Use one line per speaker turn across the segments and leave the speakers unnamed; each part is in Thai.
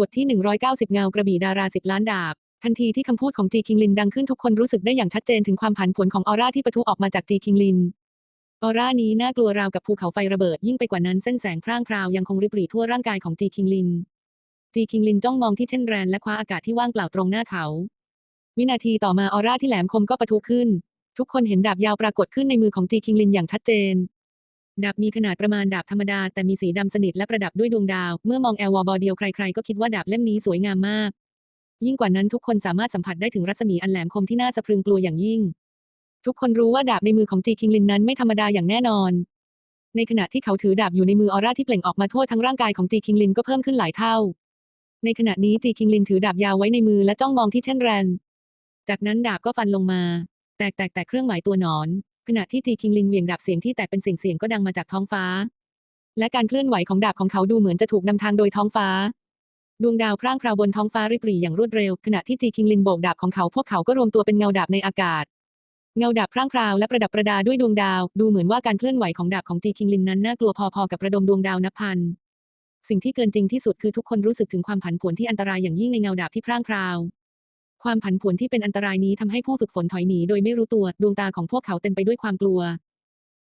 บทที่ 190 เงากระบี่ดาราสิบล้านดาบ ทันทีที่คำพูดของจีคิงลินดังขึ้นทุกคนรู้สึกได้อย่างชัดเจนถึงความผันผวนของออร่าที่ปะทุออกมาจากจีคิงลิน ออร่านี้น่ากลัวราวกับภูเขาไฟระเบิดยิ่งไปกว่านั้นเส้นแสงพร่างพราวยังคงริบหรี่ทั่วร่างกายของจีคิงลิน จีคิงลินจ้องมองที่เช่นแรนและคว้าอากาศที่ว่างเปล่าตรงหน้าเขา วินาทีต่อมาออร่าที่แหลมคมก็ปะทุขึ้น ทุกคนเห็นดาบยาวปรากฏขึ้นในมือของจีคิงลินอย่างชัดเจน ดาบมีขนาดประมาณดาบธรรมดาแต่มีสีดำสนิทและประดับด้วยดวงดาว เมื่อมองแอลวอบอเดียวใครๆ ก็คิดว่าดาบเล่มนี้สวยงามมาก ยิ่งกว่านั้นทุกคนสามารถสัมผัสได้ถึงรัศมีอันแหลมคมที่น่าสะพรึงกลัวอย่างยิ่ง ทุกคนรู้ว่าดาบในมือของจีคิงลินนั้นไม่ธรรมดาอย่างแน่นอน ในขณะที่เขาถือดาบอยู่ในมือออร่าที่เปล่งออกมาทั่วทั้งร่างกายของจีคิงลินก็เพิ่มขึ้นหลายเท่า ในขณะนี้จีคิงลินถือดาบยาวไว้ในมือและจ้องมองที่เช่นแรน จากนั้นดาบก็ฟันลงมา แตกแตกแตกเครื่องหมายตัวหนอน ขณะที่จีคิงลินเหวี่ยงดาบเสียงที่แตกเป็นเสียงเสียงก็ดังมาจากท้องฟ้า และการเคลื่อนไหวของดาบของเขาดูเหมือนจะถูกนำทางโดยท้องฟ้า ดวงดาวพร่างพราวบนท้องฟ้าริบหรี่อย่างรวดเร็ว ขณะที่จีคิงลินโบกดาบของเขาพวกเขาก็รวมตัวเป็นเงาดาบในอากาศ เงาดาบพร่างพราวและประดับประดาด้วยดวงดาว ดูเหมือนว่าการเคลื่อนไหวของดาบของจีคิงลินนั้นน่ากลัวพอๆกับระดมดวงดาวนับพัน สิ่งที่เกินจริงที่สุดคือทุกคนรู้สึกถึงความผันผวนที่อันตรายอย่างยิ่งในเงาดาบที่พร่างพราว ความผันผวนที่เป็นอันตรายนี้ทำให้ผู้ฝึกฝนถอยหนีโดยไม่รู้ตัว ดวงตาของพวกเขาเต็มไปด้วยความกลัว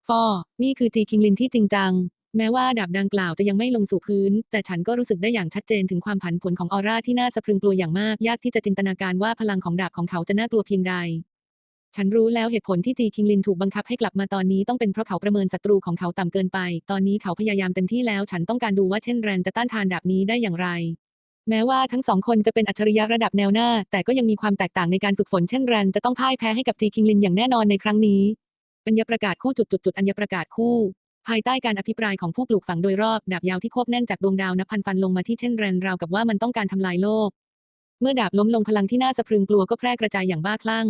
ฟอ นี่คือจีคิงลินที่จริงจัง แม้ว่าดาบดังกล่าวจะยังไม่ลงสู่พื้น แต่ฉันก็รู้สึกได้อย่างชัดเจนถึงความผันผวนของออร่าที่น่าสะพรึงกลัวอย่างมาก ยากที่จะจินตนาการว่าพลังของดาบของเขาจะน่ากลัวเพียงใด ฉันรู้แล้วเหตุผลที่จีคิงลินถูกบังคับให้กลับมาตอนนี้ต้องเป็นเพราะเขาประเมินศัตรูของเขาต่ำเกินไป ตอนนี้เขาพยายามเต็มที่แล้ว ฉันต้องการดูว่าเช่นแรนจะต้านทานดาบนี้ได้อย่างไร แม้ว่าทั้งสองคนจะเป็นอัจฉริยะระดับแนวหน้า แต่ก็ยังมีความแตกต่างในการฝึกฝนเช่นแรนจะต้องพ่ายแพ้ให้กับจีคิงลินอย่างแน่นอนในครั้งนี้อัญญประกาศคู่จุดจุดจุดอัญญประกาศคู่ ภายใต้การอภิปรายของผู้ปลูกฝังโดยรอบดาบยาวที่ควบแน่นจากดวงดาวนับพันฟันลงมาที่เช่นแรนราวกับว่ามันต้องการทำลายโลก เมื่อดาบล้มลงพลังที่น่าสะพรึงกลัวก็แพร่กระจายอย่างบ้าคลั่ง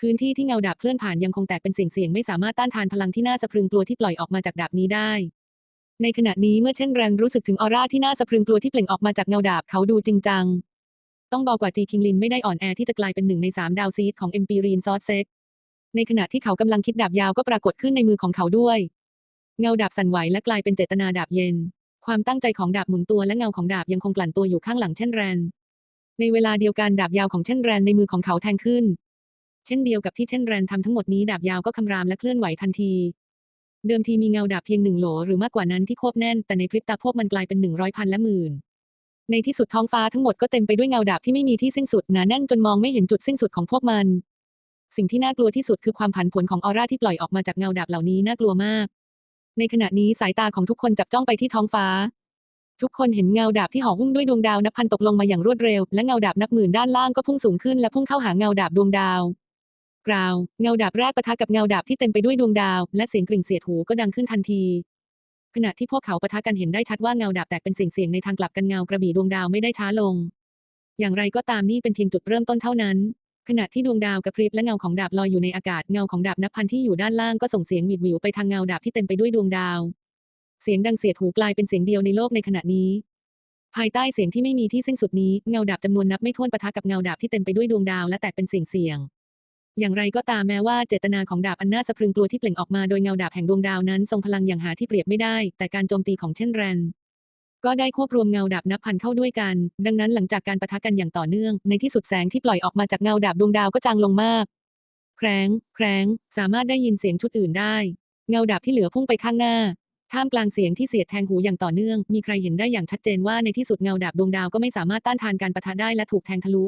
พื้นที่ที่เงาดาบเคลื่อนผ่านยังคงแตกเป็นเสียงเสียงไม่สามารถต้านทานพลังที่น่าสะพรึงกลัวที่ปล่อยออกมาจากดาบนี้ได้ ในขณะนี้เมื่อเช่นแรนรู้สึกถึงออร่าที่น่าสะพรึงกลัวที่เปล่งออกมาจากเงาดาบเขาดูจริงจัง ต้องบอกว่าจีคิงลินไม่ได้อ่อนแอที่จะกลายเป็นหนึ่งในสามดาวซีดของเอ็มปีรีนซอสเซ็กในขณะที่เขากำลังคิดดาบยาวก็ปรากฏขึ้นในมือของเขาด้วย เงาดาบสั่นไหวและกลายเป็นเจตนาดาบเย็น ความตั้งใจของดาบหมุนตัวและเงาของดาบยังคงกลั่นตัวอยู่ข้างหลังเช่นแรนในเวลาเดียวกันดาบยาวของเช่นแรนในมือของเขาแทงขึ้น เช่นเดียวกับที่เช่นแรนทำทั้งหมดนี้ดาบยาวก็คำรามและเคลื่อนไหวทันที เดิมทีมีเงาดาบเพียงหนึ่งโหลหรือมากกว่านั้นที่ควบแน่น แต่ในพริบตาพวกมันกลายเป็นหนึ่งร้อยพันและหมื่น ในที่สุดท้องฟ้าทั้งหมดก็เต็มไปด้วยเงาดาบที่ไม่มีที่สิ้นสุดหนาแน่นจนมองไม่เห็นจุดสิ้นสุดของพวกมัน สิ่งที่น่ากลัวที่สุดคือความผันผวนของออร่าที่ปล่อยออกมาจากเงาดาบเหล่านี้น่ากลัวมาก ในขณะนี้สายตาของทุกคนจับจ้องไปที่ท้องฟ้า ทุกคนเห็นเงาดาบที่ห่อหุ้มด้วยดวงดาวนับพันตกลงมาอย่างรวดเร็ว และเงาดาบนับหมื่นด้านล่างก็พุ่งสูงขึ้นและพุ่งเข้าหาเงาดาบดวงดาว กราวเงาดาบแรกปะทะกับเงาดาบที่เต็มไปด้วยดวงดาว และเสียงกริ่งเสียดหูก็ดังขึ้นทันที ขณะที่พวกเขาปะทะกันเห็นได้ชัดว่าเงาดาบแตกเป็นเสียงเสียงในทางกลับกันเงากระบี่ดวงดาวไม่ได้ช้าลง อย่างไรก็ตามนี่เป็นเพียงจุดเริ่มต้นเท่านั้น ขณะที่ดวงดาวกระพริบและเงาของดาบลอยอยู่ในอากาศเงาของดาบนับพันที่อยู่ด้านล่างก็ส่งเสียงหวิดหวิวไปทางเงาดาบที่เต็มไปด้วยดวงดาว เสียงดังเสียดหูกลายเป็นเสียงเดียวในโลกในขณะนี้ภายใต้เสียงที่ไม่มีที่สิ้นสุดนี้เงาดาบจำนวนนับไม่ถ้วนปะทะกับเงาดาบที่เต็มไปด้วยดวงดาวและแตกเป็นเสียงเสียง อย่างไรก็ตามแม้ว่าเจตนาของดาบอันน่าสะพรึงกลัวที่เปล่งออกมาโดยเงาดาบแห่งดวงดาวนั้นทรงพลังอย่างหาที่เปรียบไม่ได้ แต่การโจมตีของเช่นแรนก็ได้ควบรวมเงาดาบนับพันเข้าด้วยกัน ดังนั้นหลังจากการปะทะกันอย่างต่อเนื่อง ในที่สุดแสงที่ปล่อยออกมาจากเงาดาบดวงดาวก็จางลงมาก แครงแครงสามารถได้ยินเสียงชุดอื่นได้ เงาดาบที่เหลือพุ่งไปข้างหน้า ท่ามกลางเสียงที่เสียดแทงหูอย่างต่อเนื่อง มีใครเห็นได้อย่างชัดเจนว่าในที่สุดเงาดาบดวงดาวก็ไม่สามารถต้านทานการปะทะได้และถูกแทงทะลุ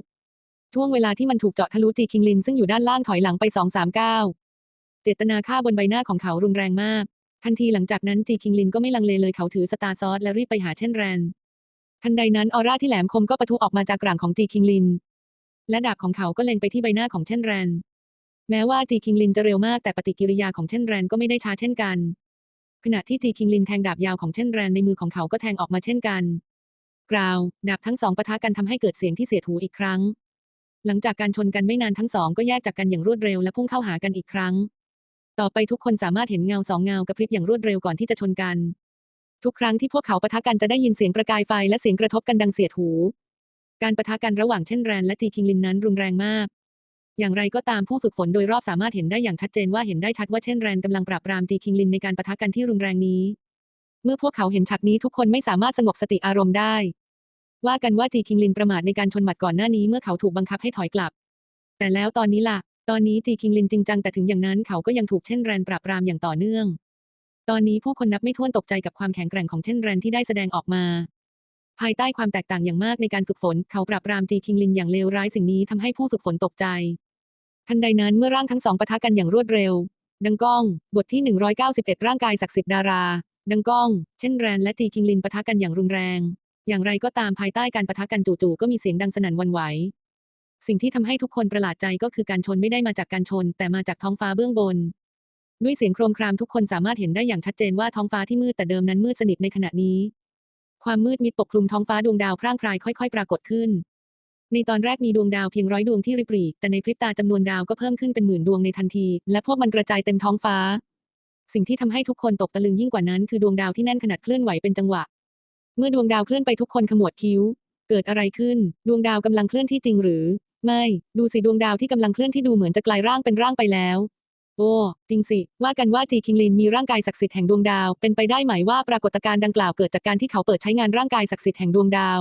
ช่วงเวลาที่มันถูกเจาะทะลุจีคิงลินซึ่งอยู่ด้านล่างถอยหลังไปสองสามก้าวเจตนาฆ่าบนใบหน้าของเขารุนแรงมาก ทันทีหลังจากนั้นจีคิงลินก็ไม่ลังเลเลยเขาถือสตาร์ซอสและรีบไปหาเช่นแรน ทันใดนั้นออร่าที่แหลมคมก็ปะทุออกมาจากกลางของจีคิงลิน และดาบของเขาก็เล็งไปที่ใบหน้าของเช่นแรน แม้ว่าจีคิงลินจะเร็วมากแต่ปฏิกิริยาของเช่นแรนก็ไม่ได้ช้าเช่นกัน ขณะที่จีคิงลินแทงดาบยาวของเช่นแรนในมือของเขาก็แทงออกมาเช่นกัน กราว ดาบทั้งสองปะทะกันทำให้เกิดเสียงที่เสียดหูอีกครั้ง หลังจากการชนกันไม่นานทั้งสองก็แยกจากกันอย่างรวดเร็วและพุ่งเข้าหากันอีกครั้ง ต่อไปทุกคนสามารถเห็นเงาสองเงากระพริบอย่างรวดเร็วก่อนที่จะชนกัน ทุกครั้งที่พวกเขาปะทะกันจะได้ยินเสียงประกายไฟและเสียงกระทบกันดังเสียดหู การปะทะกันระหว่างเช่นแรนและจีคิงลินนั้นรุนแรงมาก อย่างไรก็ตามผู้ฝึกฝนโดยรอบสามารถเห็นได้อย่างชัดเจนว่าเห็นได้ชัดว่าเช่นแรนกำลังปราบปรามจีคิงลินในการปะทะกันที่รุนแรงนี้ เมื่อพวกเขาเห็นฉากนี้ทุกคนไม่สามารถสงบสติอารมณ์ได้ ว่ากันว่าจีคิงลินประมาทในการชนหมัดก่อนหน้านี้เมื่อเขาถูกบังคับให้ถอยกลับ แต่แล้วตอนนี้ล่ะ ตอนนี้จีคิงลินจริงจังแต่ถึงอย่างนั้นเขาก็ยังถูกเช่นแรนปราบปรามอย่างต่อเนื่อง ตอนนี้ผู้คนนับไม่ถ้วนตกใจกับความแข็งแกร่งของเช่นแรนที่ได้แสดงออกมา ภายใต้ความแตกต่างอย่างมากในการฝึกฝน เขาปราบปรามจีคิงลินอย่างเลวร้ายสิ่งนี้ทำให้ผู้ฝึกฝนตกใจ ทันใดนั้นเมื่อร่างทั้งสองปะทะกันอย่างรวดเร็ว ดังก้อง บทที่ 191 ร่างกายศักดิ์สิทธิ์ดารา ดังก้อง เช่นแรนและจีคิงลินปะทะกันอย่างรุนแรง อย่างไรก็ตามภายใต้การปะทะกันจู่ๆก็มีเสียงดังสนั่นวันไหว สิ่งที่ทำให้ทุกคนประหลาดใจก็คือการชนไม่ได้มาจากการชน แต่มาจากท้องฟ้าเบื้องบน ด้วยเสียงโครมครามทุกคนสามารถเห็นได้อย่างชัดเจนว่าท้องฟ้าที่มืดแต่เดิมนั้นมืดสนิทในขณะนี้ ความมืดมิดปกคลุมท้องฟ้าดวงดาวพร่างพรายค่อย ๆ ปรากฏขึ้น ในตอนแรกมีดวงดาวเพียงร้อยดวงที่ริบหรี่แต่ในพริบตาจำนวนดาวก็เพิ่มขึ้นเป็นหมื่นดวงในทันที และพวกมันกระจายเต็มท้องฟ้า สิ่งที่ทำให้ทุกคนตกตะลึงยิ่งกว่านั้นคือดวงดาวที่แน่นขนาดเคลื่อนไหวเป็นจังหวะ เมื่อดวงดาวเคลื่อนไปทุกคนขมวดคิ้ว เกิดอะไรขึ้น ดวงดาวกำลังเคลื่อนที่จริงหรือ ไม่ ดูสิดวงดาวที่กำลังเคลื่อนที่ดูเหมือนจะกลายร่างเป็นร่างไปแล้ว โอ้จริงสิ ว่ากันว่าจีคิงลินมีร่างกายศักดิ์สิทธิ์แห่งดวงดาว เป็นไปได้ไหมว่าปรากฏการณ์ดังกล่าวเกิดจากการที่เขาเปิดใช้งานร่างกายศักดิ์สิทธิ์แห่งดวงดาว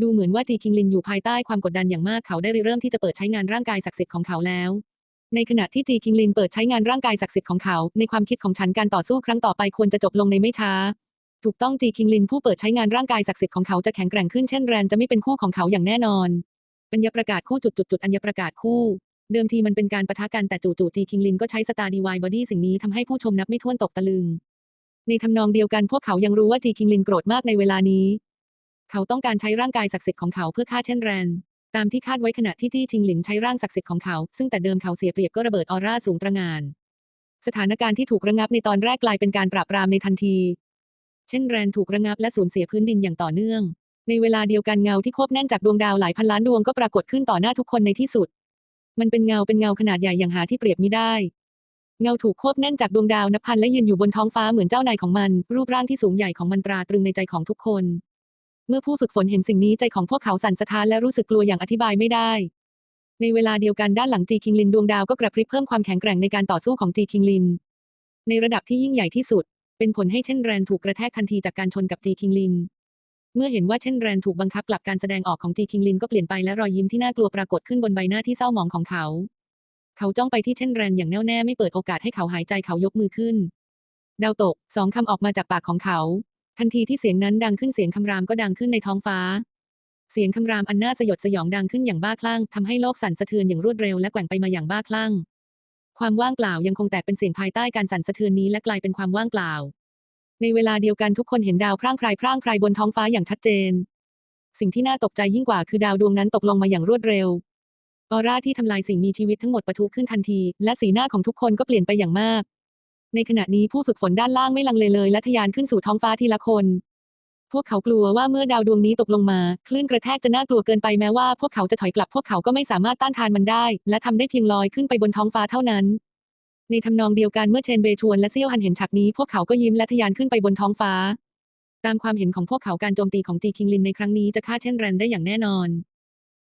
ดูเหมือนว่าจีคิงลินอยู่ภายใต้ความกดดันอย่างมากเขาได้ริเริ่มที่จะเปิดใช้งานร่างกายศักดิ์สิทธิ์ของเขาแล้วในขณะที่จีคิงลินเปิดใช้งานร่างกายศักดิ์สิทธิ์ของเขา ในความคิดของฉันการต่อสู้ครั้งต่อไปควรจะจบลงในไม่ช้า ถูกต้องจีคิงลินผู้เปิดใช้งานร่างกายศักดิ์สิทธิ์ของเขาจะแข็งแกร่งขึ้นเช่นแรนจะไม่เป็นคู่ของเขาอย่างแน่นอน อัญญประกาศคู่จุดจุดจุดอัญญประกาศคู่ เดิมทีมันเป็นการปะทะกันแต่จู่ๆจีคิงลินก็ใช้สตาร์ดีวายบอดี้สิ่งนี้ทำให้ผู้ชมนับไม่ถ้วนตกตะลึง ในทำนองเดียวกันพวกเขายังรู้ว่าจีคิงลินโกรธมากในเวลานี้ เขาต้องการใช้ร่างกายศักดิ์สิทธิ์ของเขาเพื่อฆ่าเช่นแรนตามที่คาดไว้ขณะที่จี้ชิงหลินใช้ร่างศักดิ์สิทธิ์ของเขา ซึ่งแต่เดิมเขาเสียเปรียบก็ระเบิดออร่าสูงตระหง่านสถานการณ์ที่ถูกระงับในตอนแรกกลายเป็นการปราบปรามในทันที เช่นแรนถูกระงับและสูญเสียพื้นดินอย่างต่อเนื่อง ในเวลาเดียวกันเงาที่ควบแน่นจากดวงดาวหลายพันล้านดวงก็ปรากฏขึ้นต่อหน้าทุกคนในที่สุด มันเป็นเงาเป็นเงาขนาดใหญ่อย่างหาที่เปรียบมิได้ เงาถูกควบแน่นจากดวงดาวนับพันและยืนอยู่บนท้องฟ้าเหมือนเจ้านายของมัน รูปร่างที่สูงใหญ่ของมันตราตรึงในใจของทุกคน เมื่อผู้ฝึกฝนเห็นสิ่งนี้ใจของพวกเขาสั่นสะท้านและรู้สึกกลัวอย่างอธิบายไม่ได้ ในเวลาเดียวกันด้านหลังจีคิงลินดวงดาวก็กระพริบเพิ่มความแข็งแกร่งในการต่อสู้ของจีคิงลินในระดับที่ยิ่งใหญ่ที่สุด เป็นผลให้เช่นแรนถูกกระแทกทันทีจากการชนกับจีคิงลิน เมื่อเห็นว่าเช่นแรนถูกบังคับกลับการแสดงออกของจีคิงลินก็เปลี่ยนไปและรอยยิ้มที่น่ากลัวปรากฏขึ้นบนใบหน้าที่เศร้าหมองของเขา เขาจ้องไปที่เช่นแรนอย่างแน่วแน่ไม่เปิดโอกาสให้เขาหายใจเขายกมือขึ้น ดาวตกสองคำออกมาจากปากของเขา ทันทีที่เสียงนั้นดังขึ้นเสียงคำรามก็ดังขึ้นในท้องฟ้า เสียงคำรามอันน่าสยดสยองดังขึ้นอย่างบ้าคลั่งทำให้โลกสั่นสะเทือนอย่างรวดเร็วและแกว่งไปมาอย่างบ้าคลั่ง ความว่างเปล่ายังคงแตกเป็นเสียงภายใต้การสั่นสะเทือนนี้และกลายเป็นความว่างเปล่า ในเวลาเดียวกันทุกคนเห็นดาวพร่างพรายพร่างพรายบนท้องฟ้าอย่างชัดเจน สิ่งที่น่าตกใจยิ่งกว่าคือดาวดวงนั้นตกลงมาอย่างรวดเร็ว ออร่าที่ทำลายสิ่งมีชีวิตทั้งหมดปะทุขึ้นทันที และสีหน้าของทุกคนก็เปลี่ยนไปอย่างมาก ในขณะนี้ผู้ฝึกฝนด้านล่างไม่ลังเลเลยและทะยานขึ้นสู่ท้องฟ้าทีละคน พวกเขากลัวว่าเมื่อดาวดวงนี้ตกลงมาคลื่นกระแทกจะน่ากลัวเกินไปแม้ว่าพวกเขาจะถอยกลับพวกเขาก็ไม่สามารถต้านทานมันได้ และทำได้เพียงลอยขึ้นไปบนท้องฟ้าเท่านั้น ในทำนองเดียวกันเมื่อเชนเบทวนและเซี่ยวฮันเห็นฉากนี้ พวกเขาก็ยิ้มและทะยานขึ้นไปบนท้องฟ้า ตามความเห็นของพวกเขาการโจมตีของจีคิงลินในครั้งนี้จะฆ่าเช่นแรนได้อย่างแน่นอน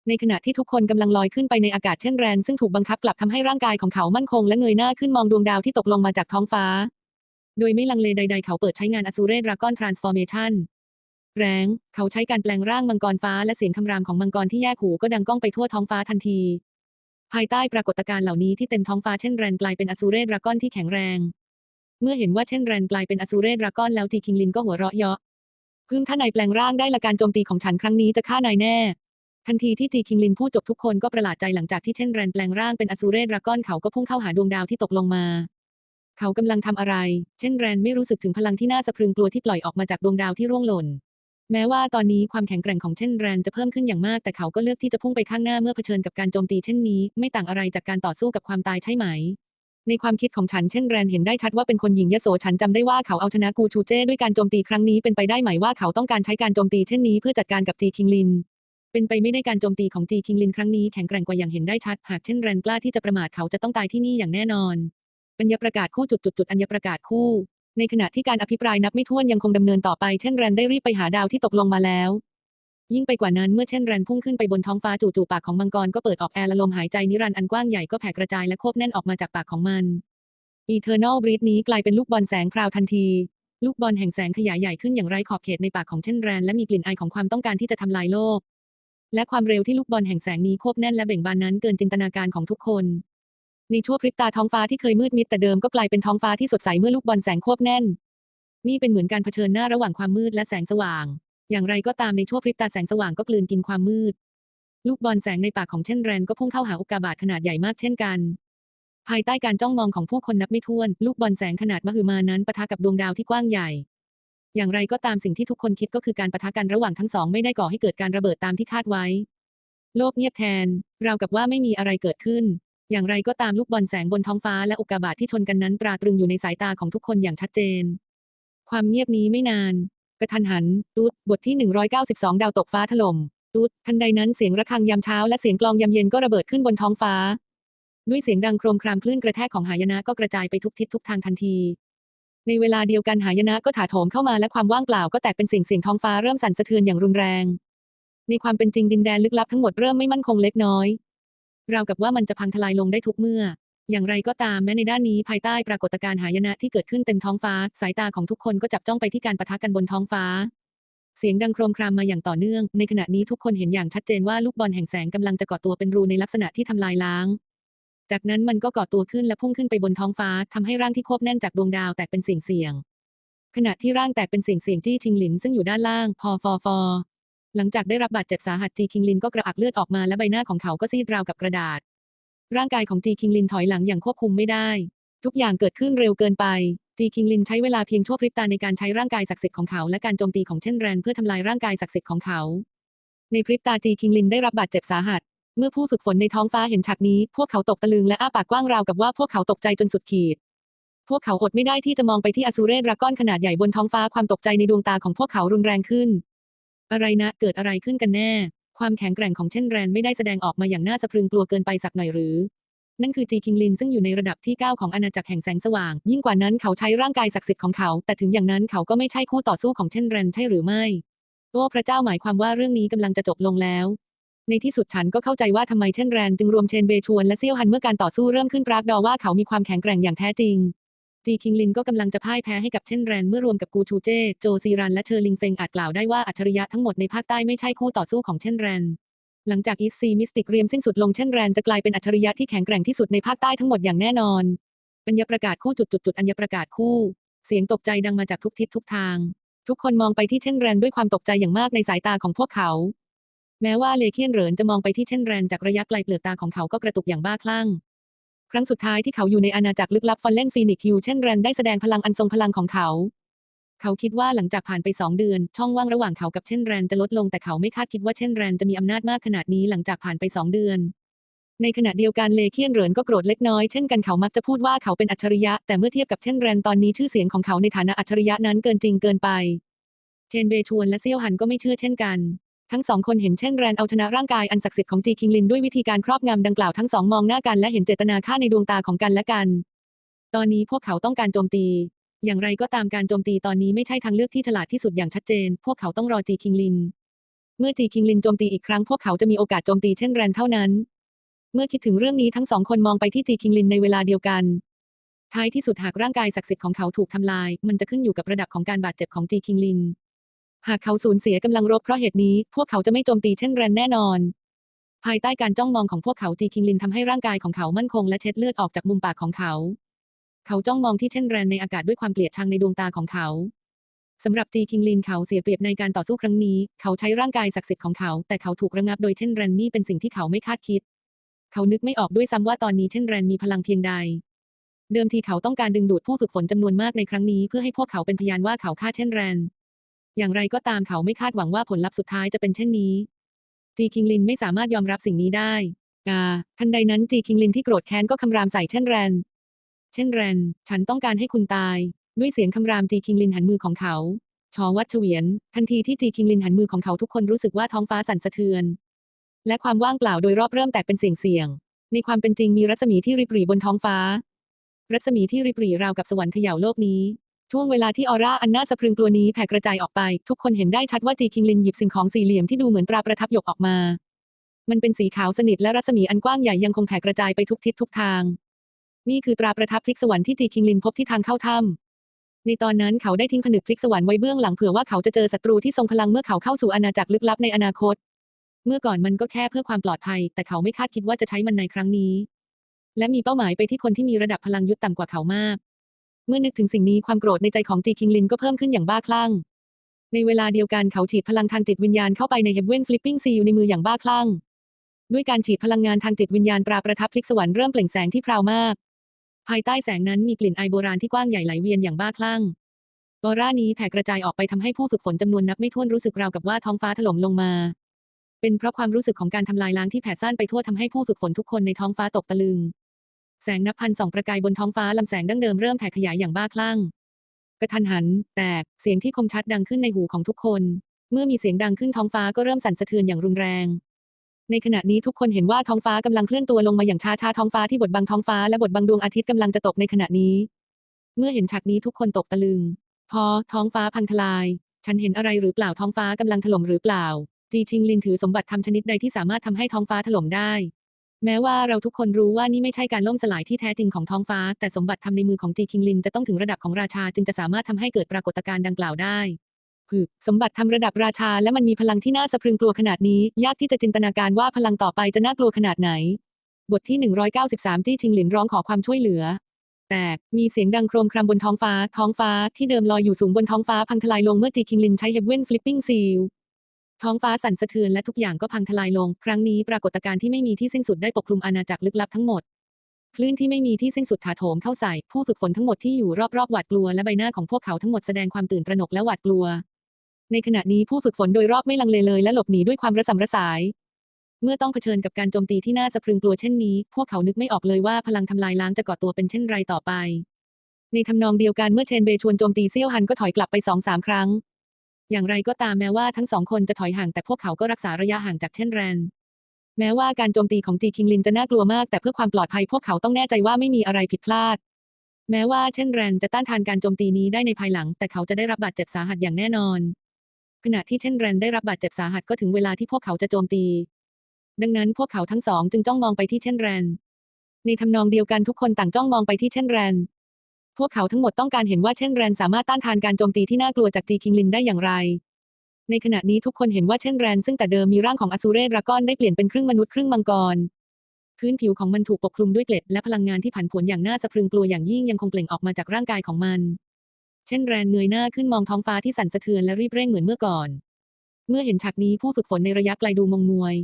ในขณะที่ทุกคนกำลังลอยขึ้นไปในอากาศเช่นแรนซึ่งถูกบังคับกลับทำให้ร่างกายของเขามั่นคงและเงยหน้าขึ้นมองดวงดาวที่ตกลงมาจากท้องฟ้า โดยไม่ลังเลใด ๆ เขาเปิดใช้งานอสูเรดราก้อนทรานส์ฟอร์เมชัน แรงเขาใช้การแปลงร่างมังกรฟ้าและเสียงคำรามของมังกรที่แยกหูก็ดังก้องไปทั่วท้องฟ้าทันที ภายใต้ปรากฏการณ์เหล่านี้ที่เต็มท้องฟ้าเช่นแรนกลายเป็นอสูเรดราก้อนที่แข็งแรง เมื่อเห็นว่าเช่นแรนกลายเป็นอสูเรดราก้อนแล้วจีคิงลินก็หัวเราะเยาะพึ่งถ้านายแปลงร่างได้ละการโจมตีของฉันครั้งนี้จะฆ่านายแน่ ทันทีที่จีคิงลินพูดจบทุกคนก็ประหลาดใจหลังจากที่เช่นแรนแปลงร่างเป็นอสูเรดราก้อนเขาก็พุ่งเข้าหาดวงดาวที่ตกลงมาเขากำลังทำอะไร เช่นแรนไม่รู้สึกถึงพลังที่น่าสะพรึงกลัวที่ปล่อยออกมาจากดวงดาวที่ร่วงหล่น แม้ว่าตอนนี้ความแข็งแกร่งของเช่นแรนจะเพิ่มขึ้นอย่างมากแต่เขาก็เลือกที่จะพุ่งไปข้างหน้าเมื่อเผชิญกับการโจมตีเช่นนี้ ไม่ต่างอะไรจากการต่อสู้กับความตายใช่ไหม ในความคิดของฉันเช่นแรนเห็นได้ชัดว่าเป็นคนหญิงยโสฉันจำได้ว่าเขาเอาชนะกูชูเจ้ด้วยการโจมตีครั้งนี้เป็นไปได้ไหมว่าเขาต้องการใช้การโจมตีเช่นนี้เพื่อจัดการกับจีคิงลินเป็นไปไม่ได้การโจมตีของจีคิงลินครั้งนี้แข็งแกร่งกว่าอย่างเห็นได้ชัด หากเช่นแรนกล้าที่จะประมาทเขาจะต้องตายที่นี่อย่างแน่นอน อัญญประกาศคู่จุดจุดจุดอัญญประกาศคู่ ในขณะที่การอภิปรายนับไม่ถ้วนยังคงดำเนินต่อไปเช่นแรนได้รีบไปหาดาวที่ตกลงมาแล้ว ยิ่งไปกว่านั้นเมื่อเช่นแรนพุ่งขึ้นไปบนท้องฟ้าจู่ๆปากของมังกรก็เปิดออกแอร์และลมหายใจนิรันดร์อันกว้างใหญ่ก็แผ่กระจายและควบแน่นออกมาจากปากของมัน Eternal Breath นี้กลายเป็นลูกบอลแสงพราวทันที ลูกบอลแห่งแสงขยายใหญ่ขึ้นอย่างไร้ขอบเขตในปากของเช่นแรนและมีกลิ่นอายของความต้องการที่จะทำลายโลก และความเร็วที่ลูกบอลแห่งแสงนี้ควบแน่นและเบ่งบานนั้นเกินจินตนาการของทุกคน ในชั่วพริบตาท้องฟ้าที่เคยมืดมิดแต่เดิมก็กลายเป็นท้องฟ้าที่สดใสเมื่อลูกบอลแสงควบแน่น นี่เป็นเหมือนการเผชิญหน้าระหว่างความมืดและแสงสว่าง อย่างไรก็ตามในชั่วพริบตาแสงสว่างก็กลืนกินความมืด ลูกบอลแสงในปากของเช่นแรนก็พุ่งเข้าหาอุกกาบาตขนาดใหญ่มากเช่นกัน ภายใต้การจ้องมองของผู้คนนับไม่ถ้วน ลูกบอลแสงขนาดมหึมานั้นปะทะกับดวงดาวที่กว้างใหญ่ อย่างไรก็ตามสิ่งที่ทุกคนคิดก็คือการปะทะกันระหว่างทั้งสองไม่ได้ก่อให้เกิดการระเบิดตามที่คาดไว้ โลกเงียบแทน ราวกับว่าไม่มีอะไรเกิดขึ้น อย่างไรก็ตามลูกบอลแสงบนท้องฟ้าและอุกกาบาตที่ชนกันนั้นตราตรึงอยู่ในสายตาของทุกคนอย่างชัดเจน ความเงียบนี้ไม่นาน กระทันหัน ตูดบทที่ 192 ดาวตกฟ้าถล่ม ตูดทันใดนั้นเสียงระฆังยามเช้าและเสียงกลองยามเย็นก็ระเบิดขึ้นบนท้องฟ้า ด้วยเสียงดังโครมครามคลื่นกระแทกของหายนะก็กระจายไปทุกทิศทุกทางทันที ในเวลาเดียวกันหายนะก็ถาโถมเข้ามาและความว่างเปล่าก็แตกเป็นสิ่งเสียงท้องฟ้าเริ่มสั่นสะเทือนอย่างรุนแรง ในความเป็นจริงดินแดนลึกลับทั้งหมดเริ่มไม่มั่นคงเล็กน้อย ราวกับว่ามันจะพังทลายลงได้ทุกเมื่อ อย่างไรก็ตามแม้ในด้านนี้ภายใต้ปรากฏการณ์หายนะที่เกิดขึ้นเต็มท้องฟ้า สายตาของทุกคนก็จับจ้องไปที่การปะทะกันบนท้องฟ้า เสียงดังโครมครามมาอย่างต่อเนื่อง ในขณะนี้ทุกคนเห็นอย่างชัดเจนว่าลูกบอลแห่งแสงกำลังจะก่อตัวเป็นรูในลักษณะที่ทำลายล้าง จากนั้นมันก็ก่อตัวขึ้นและพุ่งขึ้นไปบนท้องฟ้าทำให้ร่างที่ควบแน่นจากดวงดาวแตกเป็นเสียงเสียงขณะที่ร่างแตกเป็นเสียงเสียงๆจี้ชิงหลินซึ่งอยู่ด้านล่าง พอฟอฟอ หลังจากได้รับบาดเจ็บสาหัสจีคิงลินก็กระอักเลือดออกมาและใบหน้าของเขาก็ซีดราวกับกระดาษ ร่างกายของจีคิงลินถอยหลังอย่างควบคุมไม่ได้ ทุกอย่างเกิดขึ้นเร็วเกินไปจีคิงลินใช้เวลาเพียงชั่วพริบตาในการใช้ร่างกายศักดิ์สิทธิ์ของเขาและการโจมตีของเช่นแรนเพื่อทำลายร่างกายศักดิ์สิทธิ์ของเขา ในพริบตาจีคิงลินได้รับบาดเจ็บสาหัส เมื่อผู้ฝึกฝนในท้องฟ้าเห็นฉากนี้ พวกเขาตกตะลึงและอ้าปากกว้างราวกับว่าพวกเขาตกใจจนสุดขีด พวกเขาอดไม่ได้ที่จะมองไปที่อสูเรดราก้อนขนาดใหญ่บนท้องฟ้าความตกใจในดวงตาของพวกเขารุนแรงขึ้น อะไรนะ เกิดอะไรขึ้นกันแน่ ความแข็งแกร่งของเช่นแรนไม่ได้แสดงออกมาอย่างน่าสะพรึงกลัวเกินไปสักหน่อยหรือ นั่นคือจีคิงลินซึ่งอยู่ในระดับที่ 9 ของอาณาจักรแห่งแสงสว่าง ยิ่งกว่านั้นเขาใช้ร่างกายศักดิ์สิทธิ์ของเขา แต่ถึงอย่างนั้นเขาก็ไม่ใช่คู่ต่อสู้ของเช่นแรนใช่หรือไม่โอ้พระเจ้าหมายความว่าเรื่องนี้กำลังจะจบลงแล้ว ในที่สุดฉันก็เข้าใจว่าทำไมเช่นแรนจึงรวมเชนเบชวนและเซี่ยวฮันเมื่อการต่อสู้เริ่มขึ้นปรากดอว่าเขามีความแข็งแกร่งอย่างแท้จริง จีคิงลินก็กำลังจะพ่ายแพ้ให้กับเช่นแรนเมื่อรวมกับกูชูเจ โจซีรันและเชอร์ลิงเฟงอาจกล่าวได้ว่าอัจฉริยะทั้งหมดในภาคใต้ไม่ใช่คู่ต่อสู้ของเช่นแรน หลังจากอีซีมิสติกเรียมสิ้นสุดลงเช่นแรนจะกลายเป็นอัจฉริยะที่แข็งแกร่งที่สุดในภาคใต้ทั้งหมดอย่างแน่นอน อัญญประกาศคู่จุดจุดจุดอัญญประกาศคู่ เสียงตกใจดังมาจากทุกทิศทุกทาง ทุกคนมองไปที่เช่นแรนด้วยความตกใจอย่างมากในสายตาของพวกเขา แม้ว่าเลเคียนเหรินจะมองไปที่เช่นแรนจากระยะไกลเปลือกตาของเขาก็กระตุกอย่างบ้าคลั่ง ครั้งสุดท้ายที่เขาอยู่ในอาณาจักรลึกลับฟอนเลนฟีนิกฮิวเช่นแรนได้แสดงพลังอันทรงพลังของเขา เขาคิดว่าหลังจากผ่านไปสองเดือน ช่องว่างระหว่างเขากับเช่นแรนจะลดลงแต่เขาไม่คาดคิดว่าเช่นแรนจะมีอำนาจมากขนาดนี้หลังจากผ่านไปสองเดือนในขณะเดียวกันเลเคียนเหรินก็โกรธเล็กน้อยเช่นกันเขามักจะพูดว่าเขาเป็นอัจฉริยะ แต่เมื่อเทียบกับเช่นแรนตอนนี้ชื่อเสียงของเขาในฐานะอัจฉริยะนั้นเกินจริงเกินไป เชนเบชวนและเซี่ยวหันก็ไม่เชื่อเช่นกัน ทั้งสองคนเห็นเช่นแรนเอาชนะร่างกายอันศักดิ์สิทธิ์ของจีคิงลินด้วยวิธีการครอบงำดังกล่าวทั้งสองมองหน้ากันและเห็นเจตนาฆ่าในดวงตาของกันและกัน ตอนนี้พวกเขาต้องการโจมตี อย่างไรก็ตามการโจมตีตอนนี้ไม่ใช่ทางเลือกที่ฉลาดที่สุดอย่างชัดเจน พวกเขาต้องรอจีคิงลิน เมื่อจีคิงลินโจมตีอีกครั้งพวกเขาจะมีโอกาสโจมตีเช่นแรนเท่านั้น เมื่อคิดถึงเรื่องนี้ทั้งสองคนมองไปที่จีคิงลินในเวลาเดียวกันท้ายที่สุดหากร่างกายศักดิ์สิทธิ์ของเขาถูกทำลาย มันจะขึ้นอยู่กับระดับของการบาดเจ็บของจีคิงลิน หากเขาสูญเสียกำลังรบเพราะเหตุนี้ พวกเขาจะไม่โจมตีเช่นแรนแน่นอน ภายใต้การจ้องมองของพวกเขาจีคิงลินทำให้ร่างกายของเขามั่นคงและเช็ดเลือดออกจากมุมปากของเขา เขาจ้องมองที่เช่นแรนในอากาศด้วยความเกลียดชังในดวงตาของเขาสำหรับจีคิงลินเขาเสียเปรียบในการต่อสู้ครั้งนี้ เขาใช้ร่างกายศักดิ์สิทธิ์ของเขา แต่เขาถูกระงับโดยเช่นแรนนี่เป็นสิ่งที่เขาไม่คาดคิด เขานึกไม่ออกด้วยซ้ำว่าตอนนี้เช่นแรนมีพลังเพียงใด เดิมทีเขาต้องการดึงดูดผู้ฝึกฝนจำนวนมากในครั้งนี้เพื่อให้พวกเขาเป็นพยานว่าเขาฆ่าเช่นแรน อย่างไรก็ตามเขาไม่คาดหวังว่าผลลัพธ์สุดท้ายจะเป็นเช่นนี้ จีคิงลินไม่สามารถยอมรับสิ่งนี้ได้อ่าทันใดนั้นจีคิงลินที่โกรธแค้นก็คำรามใส่เช่นแรน เช่นแรน ฉันต้องการให้คุณตาย ด้วยเสียงคำรามจีคิงลินหันมือของเขาชอวัดเฉวียน ทันทีที่จีคิงลินหันมือของเขาทุกคนรู้สึกว่าท้องฟ้าสั่นสะเทือน และความว่างเปล่าโดยรอบเริ่มแตกเป็นเสียงเสียงๆในความเป็นจริงมีรัศมีที่ริบหรี่บนท้องฟ้า รัศมีที่ริบหรี่ราวกับสวรรค์เขย่าโลกนี้ ช่วงเวลาที่ออร่าอันน่าสะพรึงกลัวนี้แผ่กระจายออกไป ทุกคนเห็นได้ชัดว่าจีคิงลินหยิบสิ่งของสี่เหลี่ยมที่ดูเหมือนตราประทับหยกออกมา มันเป็นสีขาวสนิทและรัศมีอันกว้างใหญ่ยังคงแผ่กระจายไปทุกทิศทุกทาง นี่คือตราประทับพลิกสวรรค์ที่จีคิงลินพบที่ทางเข้าถ้ำในตอนนั้นเขาได้ทิ้งผนึกพลิกสวรรค์ไว้เบื้องหลังเผื่อว่าเขาจะเจอศัตรูที่ทรงพลังเมื่อเขาเข้าสู่อาณาจักรลึกลับในอนาคต เมื่อก่อนมันก็แค่เพื่อความปลอดภัย แต่เขาไม่คาดคิดว่าจะใช้มันในครั้งนี้ และมีเป้าหมายไปที่คนที่มีระดับพลังยุทธต่ำกว่าเขามาก เมื่อนึกถึงสิ่งนี้ความโกรธในใจของจีคิงลินก็เพิ่มขึ้นอย่างบ้าคลั่ง ในเวลาเดียวกันเขาฉีดพลังทางจิตวิญญาณเข้าไปในเฮเวนฟลิปปิ้งซีอยู่ในมืออย่างบ้าคลั่ง ด้วยการฉีดพลังงานทางจิตวิญญาณตราประทับพลิกสวรรค์เริ่มเปล่งแสงที่พราวมาก ภายใต้แสงนั้นมีกลิ่นไอโบราณที่กว้างใหญ่ไหลเวียนอย่างบ้าคลั่งออร่านี้แผ่กระจายออกไปทำให้ผู้ฝึกฝนจำนวนนับไม่ถ้วนรู้สึกราวกับว่าท้องฟ้าถล่มลงมา เป็นเพราะความรู้สึกของการทำลายล้างที่แผ่ซ่านไปทั่วทำให้ผู้ฝึกฝนทุกคนในท้องฟ้าตกตะลึง แสงนับพันส่องประกายบนท้องฟ้าลำแสงดั้งเดิมเริ่มแผ่ขยายอย่างบ้าคลั่งกระทันหัน แตก เสียงที่คมชัดดังขึ้นในหูของทุกคน เมื่อมีเสียงดังขึ้นท้องฟ้าก็เริ่มสั่นสะเทือนอย่างรุนแรง ในขณะนี้ทุกคนเห็นว่าท้องฟ้ากำลังเคลื่อนตัวลงมาอย่างช้าๆท้องฟ้าที่บดบังท้องฟ้าและบดบังดวงอาทิตย์กำลังจะตกในขณะนี้ เมื่อเห็นฉากนี้ทุกคนตกตะลึง พอท้องฟ้าพังทลาย ฉันเห็นอะไรหรือเปล่าท้องฟ้ากำลังถล่มหรือเปล่าจีชิงลินถือสมบัติทำชนิดใดที่สามารถทำให้ท้องฟ้าถล่มได้ แม้ว่าเราทุกคนรู้ว่านี่ไม่ใช่การล่มสลายที่แท้จริงของท้องฟ้า แต่สมบัติทำในมือของจีคิงลินจะต้องถึงระดับของราชาจึงจะสามารถทำให้เกิดปรากฏการณ์ดังกล่าวได้คือสมบัติทำระดับราชาและมันมีพลังที่น่าสะพรึงกลัวขนาดนี้ ยากที่จะจินตนาการว่าพลังต่อไปจะน่ากลัวขนาดไหน บทที่ 193 จี้ชิงหลินร้องขอความช่วยเหลือ แต่มีเสียงดังโครมครามบนท้องฟ้า ท้องฟ้าที่เดิมลอยอยู่สูงบนท้องฟ้าพังทลายลงเมื่อจีคิงลินใช้เฮเวนฟลิปปิ้งซีล ท้องฟ้าสั่นสะเทือนและทุกอย่างก็พังทลายลง ครั้งนี้ปรากฏการณ์ที่ไม่มีที่สิ้นสุดได้ปกคลุมอาณาจักรลึกลับทั้งหมด คลื่นที่ไม่มีที่สิ้นสุดถาโถมเข้าใส่ ผู้ฝึกฝนทั้งหมดที่อยู่รอบๆหวาดกลัวและใบหน้าของพวกเขาทั้งหมดแสดงความตื่นตระหนกและหวาดกลัว ในขณะนี้ผู้ฝึกฝนโดยรอบไม่ลังเลเลยและหลบหนีด้วยความระสำระสาย เมื่อต้องเผชิญกับการโจมตีที่น่าสะพรึงกลัวเช่นนี้ พวกเขานึกไม่ออกเลยว่าพลังทำลายล้างจะก่อตัวเป็นเช่นไรต่อไป ในทำนองเดียวกันเมื่อเชนเบย์ชวนโจมตีเซี่ยวฮันก็ถอยกลับไปสองสามครั้ง อย่างไรก็ตามแม้ว่าทั้งสองคนจะถอยห่างแต่พวกเขาก็รักษาระยะห่างจากเช่นแรนแม้ว่าการโจมตีของจีคิงลินจะน่ากลัวมากแต่เพื่อความปลอดภัยพวกเขาต้องแน่ใจว่าไม่มีอะไรผิดพลาด แม้ว่าเช่นแรนจะต้านทานการโจมตีนี้ได้ในภายหลัง แต่เขาจะได้รับบาดเจ็บสาหัสอย่างแน่นอน ขณะที่เช่นแรนได้รับบาดเจ็บสาหัสก็ถึงเวลาที่พวกเขาจะโจมตี ดังนั้นพวกเขาทั้งสองจึงจ้องมองไปที่เช่นแรนในทำนองเดียวกันทุกคนต่างจ้องมองไปที่เช่นแรน พวกเขาทั้งหมดต้องการเห็นว่าเช่นแรนสามารถต้านทานการโจมตีที่น่ากลัวจากจีคิงลินได้อย่างไร ในขณะนี้ทุกคนเห็นว่าเช่นแรนซึ่งแต่เดิมมีร่างของอสูเรดรากอนได้เปลี่ยนเป็นครึ่งมนุษย์ครึ่งมังกร พื้นผิวของมันถูกปกคลุมด้วยเกล็ดและพลังงานที่ผันผวนอย่างน่าสะพรึงกลัวอย่างยิ่งยังคงเปล่งออกมาจากร่างกายของมัน เช่นแรนเงยหน้าขึ้นมองท้องฟ้าที่สั่นสะเทือนและรีบเร่งเหมือนเมื่อก่อน เมื่อเห็นฉากนี้ผู้ฝึกฝนในระยะไกลดูงงงวย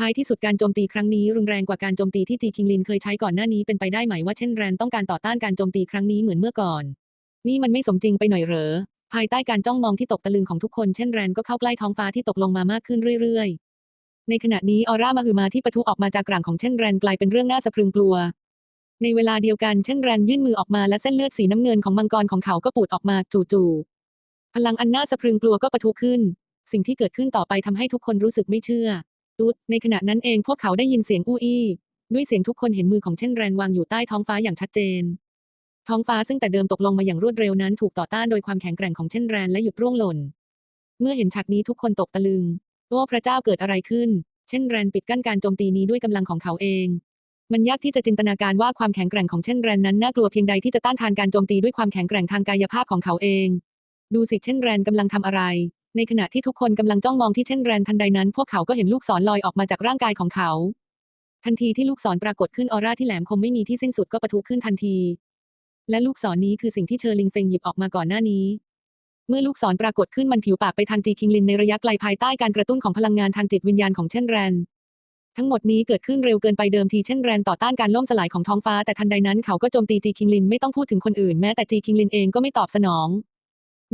ท้ายที่สุดการโจมตีครั้งนี้รุนแรงกว่าการโจมตีที่จีคิงลินเคยใช้ก่อนหน้านี้เป็นไปได้ไหมว่าเช่นแรนต้องการต่อต้านการโจมตีครั้งนี้เหมือนเมื่อก่อน นี่มันไม่สมจริงไปหน่อยเหรอ ภายใต้การจ้องมองที่ตกตะลึงของทุกคนเช่นแรนก็เข้าใกล้ท้องฟ้าที่ตกลงมามากขึ้นเรื่อยๆ ในขณะนี้ออร่ามาฮือมาที่ปะทุออกมาจากกลางของเช่นแรนกลายเป็นเรื่องน่าสะพรึงกลัว ในเวลาเดียวกันเช่นแรนยื่นมือออกมาและเส้นเลือดสีน้ำเงินของมังกรของเขาก็ปูดออกมาจู่ๆพลังอันน่าสะพรึงกลัวก็ปะทุขึ้น สิ่งที่เกิดขึ้นต่อไปทำให้ทุกคนรู้สึกไม่เชื่อ ตุ๊ดในขณะนั้นเองพวกเขาได้ยินเสียงอู้อี้ ด้วยเสียงทุกคนเห็นมือของเช่นแรนวางอยู่ใต้ท้องฟ้าอย่างชัดเจน ท้องฟ้าซึ่งแต่เดิมตกลงมาอย่างรวดเร็วนั้นถูกต่อต้านโดยความแข็งแกร่งของเช่นแรนและหยุดร่วงหล่น เมื่อเห็นฉากนี้ทุกคนตกตะลึง โอ้พระเจ้าเกิดอะไรขึ้น เช่นแรนปิดกั้นการโจมตีนี้ด้วยกำลังของเขาเอง มันยากที่จะจินตนาการว่าความแข็งแกร่งของเช่นแรนนั้นน่ากลัวเพียงใดที่จะต้านทานการโจมตีด้วยความแข็งแกร่งทางกายภาพของเขาเอง ดูสิเช่นแรนกำลังทำอะไร ในขณะที่ทุกคนกำลังจ้องมองที่เช่นแรนทันใดนั้น พวกเขาก็เห็นลูกศรลอยออกมาจากร่างกายของเขา ทันทีที่ลูกศรปรากฏขึ้นออร่าที่แหลมคมไม่มีที่สิ้นสุดก็ปะทุขึ้นทันที และลูกศรนี้คือสิ่งที่เชอร์ลิงเฟงหยิบออกมาก่อนหน้านี้ เมื่อลูกศรปรากฏขึ้นมันผิวปากไปทางจีคิงลินในระยะไกลภายใต้การกระตุ้นของพลังงานทางจิตวิญญาณของเช่นแรนทั้งหมดนี้เกิดขึ้นเร็วเกินไปเดิมทีเช่นแรนต่อต้านการล่มสลายของท้องฟ้าแต่ทันใดนั้นเขาก็โจมตีจีคิงลินไม่ต้องพูดถึงคนอื่นแม้แต่จีคิงลินเองก็ไม่ตอบสนอง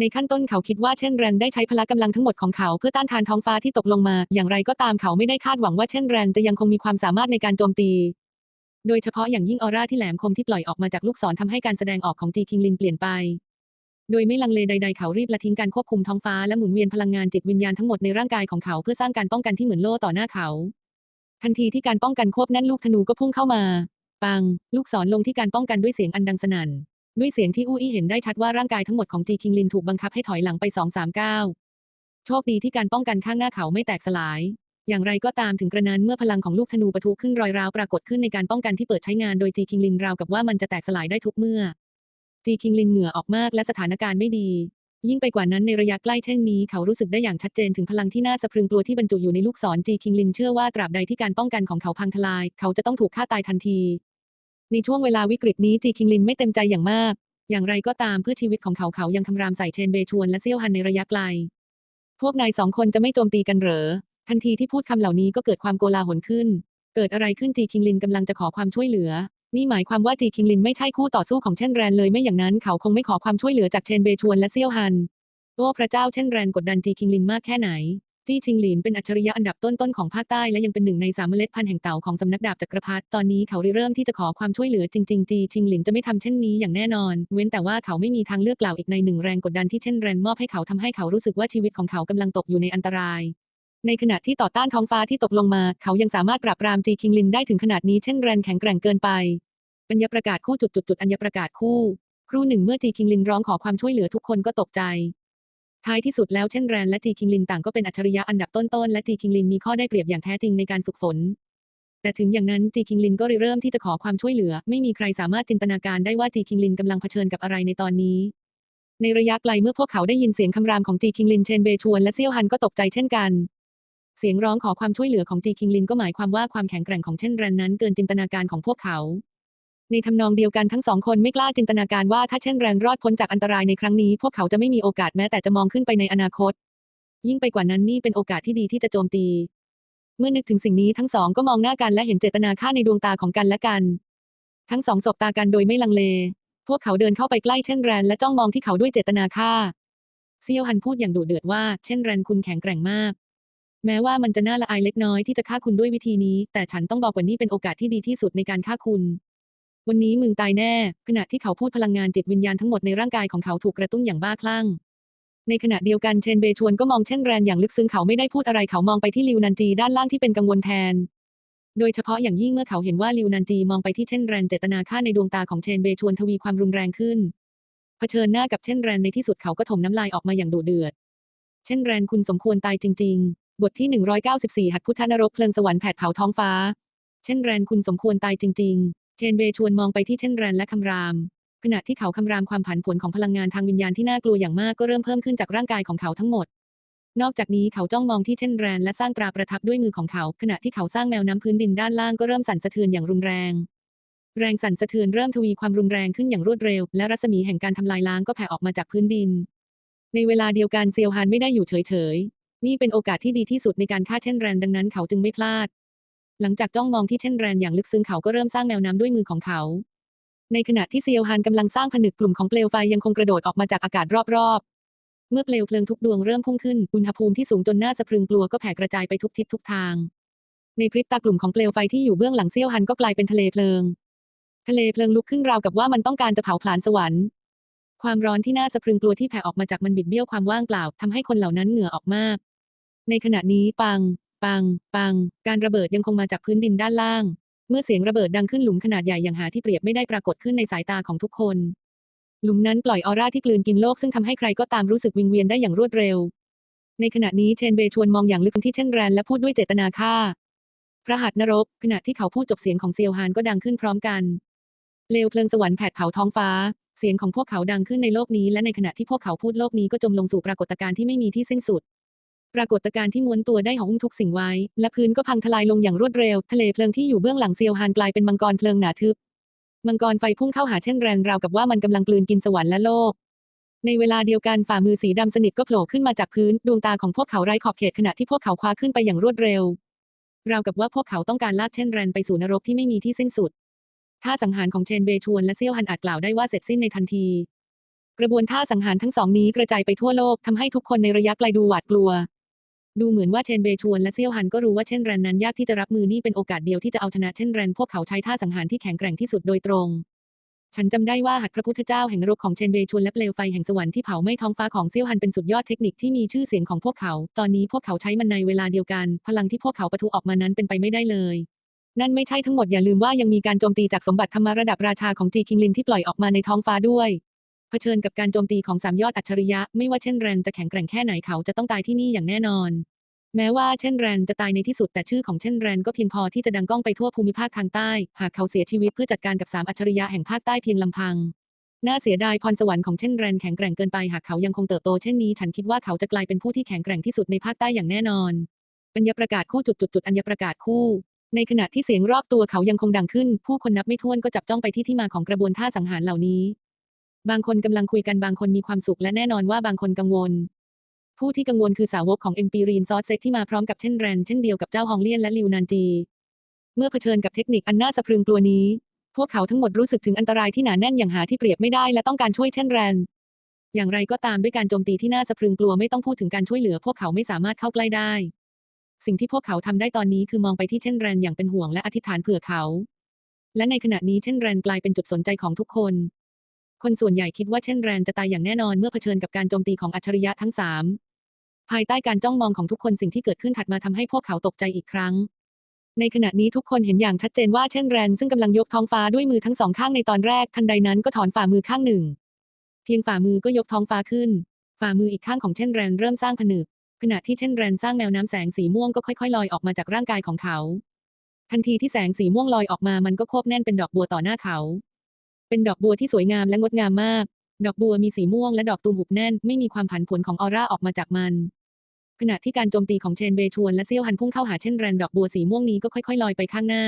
ในขั้นต้นเขาคิดว่าเช่นแรนได้ใช้พละกำลังทั้งหมดของเขาเพื่อต้านทานท้องฟ้าที่ตกลงมา อย่างไรก็ตามเขาไม่ได้คาดหวังว่าเช่นแรนจะยังคงมีความสามารถในการโจมตี โดยเฉพาะอย่างยิ่งออร่าที่แหลมคมที่ปล่อยออกมาจากลูกศรทำให้การแสดงออกของจีคิงลินเปลี่ยนไป โดยไม่ลังเลใด ๆ เขารีบละทิ้งการควบคุมท้องฟ้าและหมุนเวียนพลังงานจิตวิญญาณทั้งหมดในร่างกายของเขาเพื่อสร้างการป้องกันที่เหมือนโล่ต่อหน้าเขา ทันทีที่การป้องกันควบแน่นลูกธนูก็พุ่งเข้ามา ปัง ลูกศรลงที่การป้องกันด้วยเสียงอันดังสนั่น ด้วยเสียงที่อู้อี้เห็นได้ชัดว่าร่างกายทั้งหมดของจีคิงลินถูกบังคับให้ถอยหลังไปสองสามก้าวโชคดีที่การป้องกันข้างหน้าเขาไม่แตกสลาย อย่างไรก็ตามถึงกระนั้นเมื่อพลังของลูกธนูปะทุขึ้นรอยร้าวปรากฏขึ้นในการป้องกันที่เปิดใช้งานโดยจีคิงลินราวกับว่ามันจะแตกสลายได้ทุกเมื่อ จีคิงลินเหงื่อออกมากและสถานการณ์ไม่ดี ยิ่งไปกว่านั้นในระยะใกล้เช่นนี้เขารู้สึกได้อย่างชัดเจนถึงพลังที่น่าสะพรึงกลัวที่บรรจุอยู่ในลูกศรจีคิงลินเชื่อว่าตราบใดที่การป้องกันของเขาพังทลาย เขาจะต้องถูกฆ่าตายทันที ในช่วงเวลาวิกฤตนี้จีคิงลินไม่เต็มใจอย่างมาก อย่างไรก็ตามเพื่อชีวิตของเขาเขายังคำรามใส่เชนเบชวนและเซี่ยวฮันในระยะไกล พวกนายสองคนจะไม่โจมตีกันเหรอ ทันทีที่พูดคำเหล่านี้ก็เกิดความโกลาหลขึ้น เกิดอะไรขึ้นจีคิงลินกำลังจะขอความช่วยเหลือ นี่หมายความว่าจีคิงลินไม่ใช่คู่ต่อสู้ของเช่นแรนเลยไม่อย่างนั้นเขาคงไม่ขอความช่วยเหลือจากเชนเบชวนและเซี่ยวฮันโอ้พระเจ้าเช่นแรนกดดันจีคิงลินมากแค่ไหน จี้ชิงหลินเป็นอัจฉริยะอันดับต้นๆของภาคใต้และยังเป็นหนึ่งในสามเมล็ดพันธุ์แห่งเต่าของสำนักดาบจักรพรรดิตอนนี้เขาเริ่มที่จะขอความช่วยเหลือจริงๆจีชิงหลินจะไม่ทำเช่นนี้อย่างแน่นอน เว้นแต่ว่าเขาไม่มีทางเลือกกล่าวอีกในหนึ่งแรงกดดันที่เช่นแรนมอบให้เขาทำให้เขารู้สึกว่าชีวิตของเขากำลังตกอยู่ในอันตรายในขณะที่ต่อต้านท้องฟ้าที่ตกลงมา เขายังสามารถปราบปรามจีคิงลินได้ถึงขนาดนี้เช่นแรนแข็งแกร่งเกินไป อัญญประกาศคู่จุดจุดจุดอัญญประกาศคู่ ครู่หนึ่งเมื่อจีคิงลินร้องขอความช่วยเหลือทุกคนก็ตกใจ ท้ายที่สุดแล้วเช่นแรนและจีคิงลินต่างก็เป็นอัจฉริยะอันดับต้นๆและจีคิงลินมีข้อได้เปรียบอย่างแท้จริงในการฝึกฝน แต่ถึงอย่างนั้นจีคิงลินก็เริ่มที่จะขอความช่วยเหลือ ไม่มีใครสามารถจินตนาการได้ว่าจีคิงลินกำลังเผชิญกับอะไรในตอนนี้ ในระยะไกลเมื่อพวกเขาได้ยินเสียงคำรามของจีคิงลินเชนเบชวนและเซี่ยวฮันก็ตกใจเช่นกัน เสียงร้องขอความช่วยเหลือของจีคิงลินก็หมายความว่าความแข็งแกร่งของเช่นแรนนั้นเกินจินตนาการของพวกเขา ในทำนองเดียวกันทั้งสองคนไม่กล้าจินตนาการว่าถ้าเช่นแรนรอดพ้นจากอันตรายในครั้งนี้ พวกเขาจะไม่มีโอกาสแม้แต่จะมองขึ้นไปในอนาคต ยิ่งไปกว่านั้นนี่เป็นโอกาสที่ดีที่จะโจมตี เมื่อนึกถึงสิ่งนี้ทั้งสองก็มองหน้ากันและเห็นเจตนาฆ่าในดวงตาของกันและกัน ทั้งสองสบตากันโดยไม่ลังเล พวกเขาเดินเข้าไปใกล้เช่นแรนและจ้องมองที่เขาด้วยเจตนาฆ่าเซียวฮันพูดอย่างดุเดือดว่าเช่นแรนคุณแข็งแกร่งมากแม้ว่ามันจะน่าละอายเล็กน้อยที่จะฆ่าคุณด้วยวิธีนี้ แต่ฉันต้องบอกว่านี่เป็นโอกาสที่ดีที่สุดในการฆ่าคุณ วันนี้มึงตายแน่ ขณะที่เขาพูดพลังงานจิตวิญญาณทั้งหมดในร่างกายของเขาถูกกระตุ้นอย่างบ้าคลั่ง ในขณะเดียวกันเชนเบชวนก็มองเช่นแรนอย่างลึกซึ้งเขาไม่ได้พูดอะไรเขามองไปที่ลิวนันจีด้านล่างที่เป็นกังวลแทน โดยเฉพาะอย่างยิ่งเมื่อเขาเห็นว่าลิวนันจีมองไปที่เช่นแรนเจตนาฆ่าในดวงตาของเชนเบชวนทวีความรุนแรงขึ้น เผชิญหน้ากับเช่นแรนในที่สุดเขาก็ถมน้ำลายออกมาอย่างดุเดือด เช่นแรนคุณสมควรตายจริง ๆ บทที่ 194 หัตถพุทธนรกเพลิงสวรรค์แผดเผาท้องฟ้า เช่นแรนคุณสมควรตายจริง ๆ เชนเบชวนมองไปที่เช่นแรนและคำราม ขณะที่เขาคำรามความผันผวนของพลังงานทางวิญญาณที่น่ากลัวอย่างมากก็เริ่มเพิ่มขึ้นจากร่างกายของเขาทั้งหมด นอกจากนี้เขาจ้องมองที่เช่นแรนและสร้างตราประทับด้วยมือของเขา ขณะที่เขาสร้างแมวน้ำพื้นดินด้านล่างก็เริ่มสั่นสะเทือนอย่างรุนแรง แรงสั่นสะเทือนเริ่มทวีความรุนแรงขึ้นอย่างรวดเร็ว และรัศมีแห่งการทำลายล้างก็แผ่ออกมาจากพื้นดิน ในเวลาเดียวกันเซียวฮานไม่ได้อยู่เฉยๆนี่เป็นโอกาสที่ดีที่สุดในการฆ่าเช่นแรนดังนั้นเขาจึงไม่พลาด หลังจากจ้องมองที่เช่นแรนอย่างลึกซึ้งเขาก็เริ่มสร้างแมวน้ำด้วยมือของเขา ในขณะที่เซียวฮานกำลังสร้างผนึกกลุ่มของเปลวไฟยังคงกระโดดออกมาจากอากาศรอบๆ เมื่อเปลวเพลิงทุกดวงเริ่มพุ่งขึ้น อุณหภูมิที่สูงจนน่าสะพรึงกลัวก็แผ่กระจายไปทุกทิศทุกทาง ในพริบตากลุ่มของเปลวไฟที่อยู่เบื้องหลังเซียวฮันก็กลายเป็นทะเลเพลิง ทะเลเพลิงลุกขึ้นราวกับว่ามันต้องการจะเผาผลาญสวรรค์ ความร้อนที่น่าสะพรึงกลัวที่แผ่ออกมาจากมันบิดเบี้ยวความว่างเปล่าทำให้คนเหล่านั้นเหงื่อออกมาก ในขณะนี้ปัง ปัง ปัง การระเบิดยังคงมาจากพื้นดินด้านล่าง เมื่อเสียงระเบิดดังขึ้นหลุมขนาดใหญ่อย่างหาที่เปรียบไม่ได้ปรากฏขึ้นในสายตาของทุกคน หลุมนั้นปล่อยออร่าที่กลืนกินโลกซึ่งทำให้ใครก็ตามรู้สึกวิงเวียนได้อย่างรวดเร็ว ในขณะนี้เชนเบชวนมองอย่างลึกที่เช่นแรนและพูดด้วยเจตนาฆ่า พระหัตนรก ขณะที่เขาพูดจบเสียงของเซียวฮานก็ดังขึ้นพร้อมกันเลวเพลิงสวรรค์แผดเผาท้องฟ้า เสียงของพวกเขาดังขึ้นในโลกนี้ และในขณะที่พวกเขาพูดโลกนี้ก็จมลงสู่ปรากฏการณ์ที่ไม่มีที่สิ้นสุด ปรากฏการณ์ที่ม้วนตัวได้ห่อหุ้มทุกสิ่งไว้ และพื้นก็พังทลายลงอย่างรวดเร็ว ทะเลเพลิงที่อยู่เบื้องหลังเซียวฮานกลายเป็นมังกรเพลิงหนาทึบ มังกรไฟพุ่งเข้าหาเช่นแรนราวกับว่ามันกำลังกลืนกินสวรรค์และโลก ในเวลาเดียวกันฝ่ามือสีดำสนิทก็โผล่ขึ้นมาจากพื้น ดวงตาของพวกเขาไร้ขอบเขตขณะที่พวกเขาคว้าขึ้นไปอย่างรวดเร็ว ราวกับว่าพวกเขาต้องการลากเช่นแรนไปสู่นรกที่ไม่มีที่สิ้นสุด ท่าสังหารของเชนเบชวนและเซียวฮันอาจกล่าวได้ว่าเสร็จสิ้นในทันที กระบวนท่าสังหารทั้งสองนี้กระจายไปทั่วโลกทำให้ทุกคนในระยะไกลดูหวาดกลัว ดูเหมือนว่าเชนเบชวนและเซี่ยวฮันก็รู้ว่าเช่นแรนนั้นยากที่จะรับมือนี่เป็นโอกาสเดียวที่จะเอาชนะเช่นแรนพวกเขาใช้ท่าสังหารที่แข็งแกร่งที่สุดโดยตรง ฉันจำได้ว่าหัตถ์พระพุทธเจ้าแห่งนรกของเชนเบชวนและเปลวไฟแห่งสวรรค์ที่เผาไหม้ท้องฟ้าของเซี่ยวฮันเป็นสุดยอดเทคนิคที่มีชื่อเสียงของพวกเขา ตอนนี้พวกเขาใช้มันในเวลาเดียวกัน พลังที่พวกเขาปะทุออกมานั้นเป็นไปไม่ได้เลยนั่นไม่ใช่ทั้งหมดอย่าลืมว่ายังมีการโจมตีจากสมบัติธรรมระดับราชาของจีคิงลินที่ปล่อยออกมาในท้องฟ้าด้วย เผชิญกับการโจมตีของสามยอดอัจฉริยะ ไม่ว่าเช่นแรนจะแข็งแกร่งแค่ไหนเขาจะต้องตายที่นี่อย่างแน่นอน แม้ว่าเช่นแรนจะตายในที่สุดแต่ชื่อของเช่นแรนก็เพียงพอที่จะดังก้องไปทั่วภูมิภาคทางใต้ หากเขาเสียชีวิตเพื่อจัดการกับสามอัจฉริยะแห่งภาคใต้เพียงลำพังน่าเสียดายพรสวรรค์ของเช่นแรนแข็งแกร่งเกินไปหากเขายังคงเติบโตเช่นนี้ฉันคิดว่าเขาจะกลายเป็นผู้ที่แข็งแกร่งที่สุดในภาคใต้อย่างแน่นอนอัญญประกาศคู่จุดจุดจุดอัญญประกาศคู่ ในขณะที่เสียงรอบตัวเขายังคงดังขึ้น ผู้คนนับไม่ถ้วนก็จับจ้องไปที่ที่มาของกระบวนท่าสังหารเหล่านี้ บางคนกำลังคุยกันบางคนมีความสุขและแน่นอนว่าบางคนกังวล ผู้ที่กังวลคือสาวกของเอ็มปีรีนซอสเซ็กที่มาพร้อมกับเช่นแรนเช่นเดียวกับเจ้าฮองเลียนและลิวนานจี เมื่อเผชิญกับเทคนิคอันน่าสะพรึงกลัวนี้ พวกเขาทั้งหมดรู้สึกถึงอันตรายที่หนาแน่นอย่างหาที่เปรียบไม่ได้และต้องการช่วยเช่นแรนอย่างไรก็ตามด้วยการโจมตีที่น่าสะพรึงกลัวไม่ต้องพูดถึงการช่วยเหลือ พวกเขาไม่สามารถเข้าใกล้ได้ สิ่งที่พวกเขาทำได้ตอนนี้คือมองไปที่เช่นแรนอย่างเป็นห่วงและอธิษฐานเผื่อเขา และในขณะนี้เช่นแรนกลายเป็นจุดสนใจของทุกคน คนส่วนใหญ่คิดว่าเช่นแรนจะตายอย่างแน่นอนเมื่อเผชิญกับการโจมตีของอัจฉริยะทั้งสามภายใต้การจ้องมองของทุกคนสิ่งที่เกิดขึ้นถัดมาทำให้พวกเขาตกใจอีกครั้ง ในขณะนี้ทุกคนเห็นอย่างชัดเจนว่าเช่นแรนซึ่งกำลังยกท้องฟ้าด้วยมือทั้งสองข้างในตอนแรกทันใดนั้นก็ถอนฝ่ามือข้างหนึ่ง เพียงฝ่ามือก็ยกท้องฟ้าขึ้น ฝ่ามืออีกข้างของเช่นแรนเริ่มสร้างผนึกขณะที่เช่นแรนสร้างแมวน้ำแสงสีม่วงก็ค่อยๆลอยออกมาจากร่างกายของเขา ทันทีที่แสงสีม่วงลอยออกมามันก็ควบแน่นเป็นดอกบัวต่อหน้าเขา เป็นดอกบัวที่สวยงามและงดงามมาก ดอกบัวมีสีม่วงและดอกตูมหุบแน่น ไม่มีความผันผวนของออร่าออกมาจากมันขณะที่การโจมตีของเชนเบทวนและเซี่ยวฮันพุ่งเข้าหาเช่นแรนดอกบัวสีม่วงนี้ก็ค่อยๆลอยไปข้างหน้า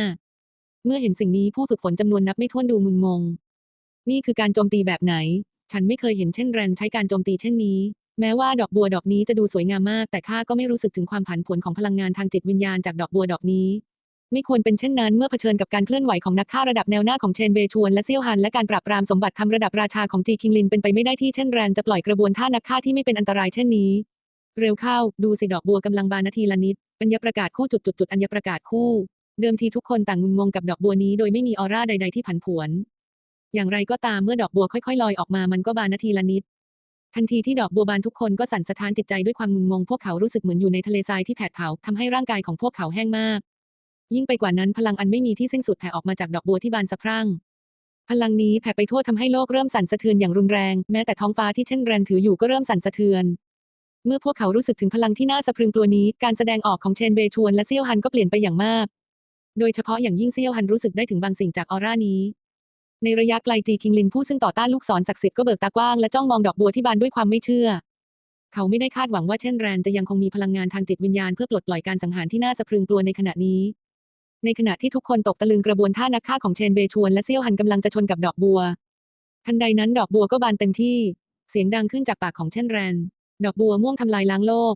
เมื่อเห็นสิ่งนี้ผู้ฝึกฝนจำนวนนับไม่ถ้วนดูมึนงง นี่คือการโจมตีแบบไหน ฉันไม่เคยเห็นเช่นแรนใช้การโจมตีเช่นนี้ แม้ว่าดอกบัวดอกนี้จะดูสวยงามมาก แต่ข้าก็ไม่รู้สึกถึงความผันผวนของพลังงานทางจิตวิญญาณจากดอกบัวดอกนี้ ไม่ควรเป็นเช่นนั้นเมื่อเผชิญกับการเคลื่อนไหวของนักฆ่าระดับแนวหน้าของเชนเบทวนและเซี่ยวฮันและการปราบปรามสมบัติทำระดับราชาของจีคิงลินเป็นไปไม่ได้ที่เช่นแรนจะปล่อยกระบวนท่านักฆ่าที่ไม่เป็นอันตรายเช่นนี้ เร็วเข้า ดูสิดอกบัวกำลังบานนาทีละนิดอัญญประกาศคู่จุดจุดจุดอัญญประกาศคู่ เดิมทีทุกคนต่างงุนงงกับดอกบัวนี้โดยไม่มีออร่าใด ๆที่ผันผวน อย่างไรก็ตามเมื่อดอกบัวค่อยๆลอยออกมามันก็บานนาทีละนิดทันทีที่ดอกบัวบานทุกคนก็สั่นสะท้านจิตใจด้วยความงุนงง พวกเขารู้สึกเหมือนอยู่ในทะเลทรายที่แผดเผาทำให้ร่างกายของพวกเขาแห้งมาก ยิ่งไปกว่านั้นพลังอันไม่มีที่สิ้นสุดแผ่ออกมาจากดอกบัวที่บานสะพรั่ง พลังนี้แผ่ไปทั่วทำให้โลกเริ่มสั่นสะเทือนอย่างรุนแรง แม้แต่ท้องฟ้าที่เช่นแรนถืออยู่ก็เริ่มสั่นสะเทือน เมื่อพวกเขารู้สึกถึงพลังที่น่าสะพรึงกลัวนี้ การแสดงออกของเชนเบทวนและเซี่ยวฮันก็เปลี่ยนไปอย่างมาก โดยเฉพาะอย่างยิ่งเซี่ยวฮันรู้สึกได้ถึงบางสิ่งจากออร่านี้ ในระยะไกลจีคิงลินผู้ซึ่งต่อต้านลูกศรศักดิ์สิทธิ์ก็เบิกตากว้างและจ้องมองดอกบัวที่บานด้วยความไม่เชื่อเขาไม่ได้คาดหวังว่าเช่นแรนจะยังคงมีพลังงานทางจิตวิญญาณเพื่อปลดปล่อยการสังหารที่น่าสะพรึงกลัวในขณะนี้ ในขณะที่ทุกคนตกตะลึงกระบวนท่านักฆ่าของเชนเบชวนและเซี่ยวหันกำลังจะชนกับดอกบัว ทันใดนั้นดอกบัวก็บานเต็มที่ เสียงดังขึ้นจากปากของเช่นแรน ดอกบัวม่วงทำลายล้างโลก